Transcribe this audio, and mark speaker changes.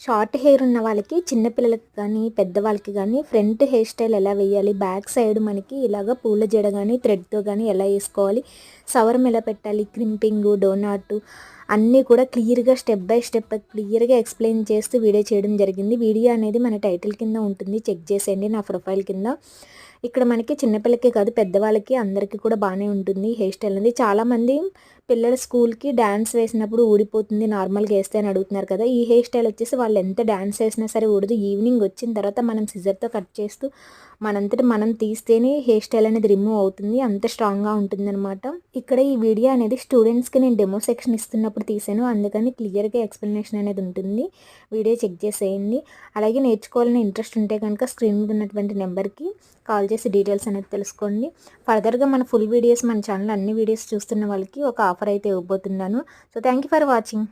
Speaker 1: Short hair ఉన్న వాళ్ళకి చిన్నపిల్లలకి కానీ పెద్దవాళ్ళకి కానీ ఫ్రంట్ హెయిర్ స్టైల్ ఎలా వేయాలి బ్యాక్ సైడ్ మనకి ఇలాగ పూల జడ కానీ థ్రెడ్తో కానీ ఎలా వేసుకోవాలి సవరం ఎలా పెట్టాలి క్రింపింగ్ డోనాట్ అన్నీ కూడా క్లియర్గా స్టెప్ బై స్టెప్ క్లియర్గా ఎక్స్ప్లెయిన్ చేస్తూ వీడియో చేయడం జరిగింది. వీడియో అనేది మన టైటిల్ కింద ఉంటుంది. చెక్ చేసేయండి నా ప్రొఫైల్ కింద. ఇక్కడ మనకి చిన్నపిల్లకి కాదు పెద్దవాళ్ళకి అందరికీ కూడా బాగానే ఉంటుంది హెయిర్ స్టైల్ అనేది. చాలామంది పిల్లల స్కూల్కి డ్యాన్స్ వేసినప్పుడు ఊడిపోతుంది నార్మల్గా వేస్తే అని అడుగుతున్నారు కదా ఈ హెయిర్ స్టైల్ వచ్చేసి వాళ్ళు ఎంత డ్యాన్స్ వేసినా సరే ఊడదు. ఈవినింగ్ వచ్చిన తర్వాత మనం సిజర్తో కట్ చేస్తూ మనంతటి మనం తీస్తేనే హెయిర్ స్టైల్ అనేది రిమూవ్ అవుతుంది అంత స్ట్రాంగ్గా ఉంటుంది అనమాట ఇక్కడ ఈ వీడియో అనేది స్టూడెంట్స్కి నేను డెమో సెక్షన్ ఇస్తున్నప్పుడు తీసాను అందుకని క్లియర్గా ఎక్స్ప్లెనేషన్ అనేది ఉంటుంది. వీడియో చెక్ చేసేయండి. అలాగే నేర్చుకోవాలని ఇంట్రెస్ట్ ఉంటే కనుక స్క్రీన్ మీద ఉన్నటువంటి నెంబర్కి కాల్ చేసి డీటెయిల్స్ అనేది తెలుసుకోండి. ఫర్దర్గా మన ఫుల్ వీడియోస్ మన ఛానల్ అన్ని వీడియోస్ చూస్తున్న వాళ్ళకి ఒక ఆఫర్ అయితే ఇవ్వబోతున్నాను. So thank you for watching